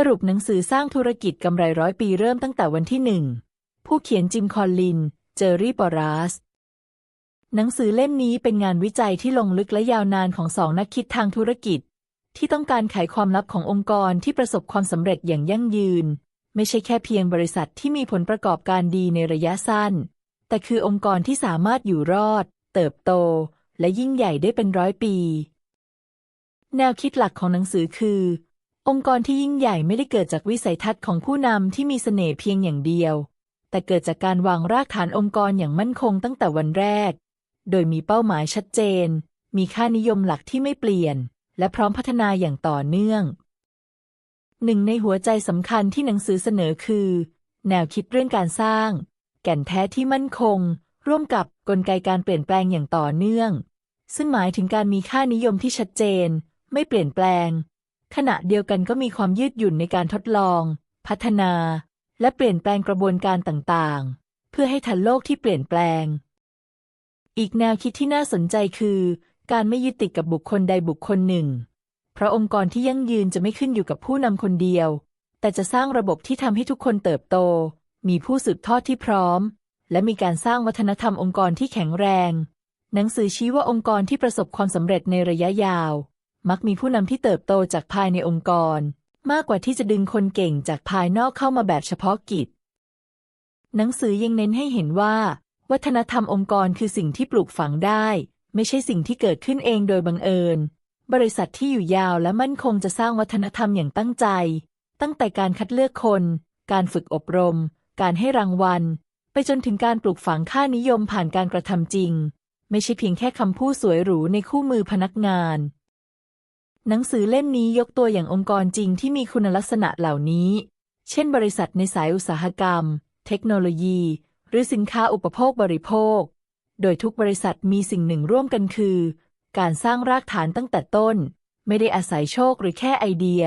สรุปหนังสือสร้างธุรกิจกำไรร้อยปีเริ่มตั้งแต่วันที่หนึ่ง ผู้เขียนจิมคอลลิน เจอรี่ปอรัส หนังสือเล่มนี้เป็นงานวิจัยที่ลงลึกและยาวนานของสองนักคิดทางธุรกิจ ที่ต้องการไขความลับขององค์กรที่ประสบความสำเร็จอย่างยั่งยืน ไม่ใช่แค่เพียงบริษัทที่มีผลประกอบการดีในระยะสั้น แต่คือองค์กรที่สามารถอยู่รอด เติบโต และยิ่งใหญ่ได้เป็นร้อยปี แนวคิดหลักของหนังสือคือ องค์กรที่ยิ่งใหญ่ไม่ได้เกิดจากวิสัยทัศน์ของผู้นำที่มีเสน่ห์เพียงอย่างเดียว แต่เกิดจากการวางรากฐานองค์กรอย่างมั่นคงตั้งแต่วันแรก โดยมีเป้าหมายชัดเจน มีค่านิยมหลักที่ไม่เปลี่ยน และพร้อมพัฒนาอย่างต่อเนื่อง หนึ่งในหัวใจสำคัญที่หนังสือเสนอคือ แนวคิดเรื่องการสร้าง แก่นแท้ที่มั่นคง ร่วมกับกลไกการเปลี่ยนแปลงอย่างต่อเนื่อง ซึ่งหมายถึงการมีค่านิยมที่ชัดเจน ไม่เปลี่ยนแปลง ขณะเดียวกันก็มีความยืดหยุ่นในการทดลอง พัฒนา และเปลี่ยนแปลงกระบวนการต่างๆ เพื่อให้ทันโลกที่เปลี่ยนแปลง อีกแนวคิดที่น่าสนใจคือ การไม่ยึดติดกับบุคคลใดบุคคลหนึ่ง เพราะองค์กรที่ยั่งยืนจะไม่ขึ้นอยู่กับผู้นำคนเดียว แต่จะสร้างระบบที่ทำให้ทุกคนเติบโต มีผู้สืบทอดที่พร้อม และมีการสร้างวัฒนธรรมองค์กรที่แข็งแรง หนังสือชี้ว่าองค์กรที่ประสบความสำเร็จในระยะยาว มักมีผู้นำที่เติบโตจากภายในองค์กร มากกว่าที่จะดึงคนเก่งจากภายนอกเข้ามาแบบเฉพาะกิจ หนังสือยังเน้นให้เห็นว่า วัฒนธรรมองค์กรคือสิ่งที่ปลูกฝังได้ ไม่ใช่สิ่งที่เกิดขึ้นเองโดยบังเอิญ บริษัทที่อยู่ยาวและมั่นคงจะสร้างวัฒนธรรมอย่างตั้งใจ ตั้งแต่การคัดเลือกคน การฝึกอบรม การให้รางวัล ไปจนถึงการปลูกฝังค่านิยมผ่านการกระทำจริง ไม่ใช่เพียงแค่คำพูดสวยหรูในคู่มือพนักงาน หนังสือเล่มนี้ยกตัวอย่างองค์กรจริงที่มีคุณลักษณะเหล่านี้ เช่น บริษัทในสายอุตสาหกรรม เทคโนโลยี หรือสินค้าอุปโภคบริโภค โดยทุกบริษัทมีสิ่งหนึ่งร่วมกันคือ การสร้างรากฐานตั้งแต่ต้น ไม่ได้อาศัยโชคหรือแค่ไอเดีย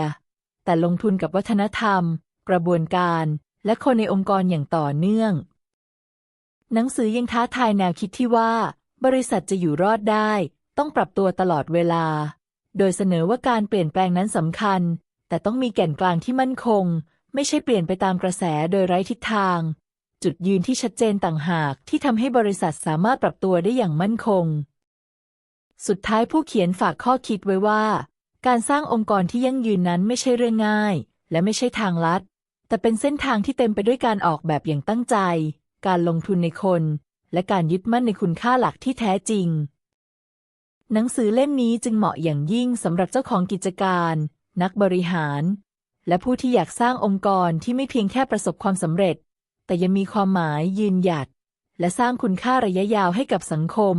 แต่ลงทุนกับวัฒนธรรม กระบวนการ และคนในองค์กรอย่างต่อเนื่อง หนังสือยังท้าทายแนวคิดที่ว่า บริษัทจะอยู่รอดได้ ต้องปรับตัวตลอดเวลา โดยเสนอว่าการเปลี่ยนแปลงนั้นสำคัญ แต่ต้องมีแก่นกลางที่มั่นคง ไม่ใช่เปลี่ยนไปตามกระแสโดยไร้ทิศทาง จุดยืนที่ชัดเจนต่างหากที่ทำให้บริษัทสามารถปรับตัวได้อย่างมั่นคง สุดท้ายผู้เขียนฝากข้อคิดไว้ว่า การสร้างองค์กรที่ยั่งยืนนั้นไม่ใช่เรื่องง่าย และไม่ใช่ทางลัด แต่เป็นเส้นทางที่เต็มไปด้วยการออกแบบอย่างตั้งใจ การลงทุนในคน และการยึดมั่นในคุณค่าหลักที่แท้จริง หนังสือเล่มนี้จึงเหมาะอย่างยิ่งสำหรับเจ้าของกิจการ นักบริหาร และผู้ที่อยากสร้างองค์กรที่ไม่เพียงแค่ประสบความสำเร็จ แต่ยังมีความหมายยืนหยัด และสร้างคุณค่าระยะยาวให้กับสังคม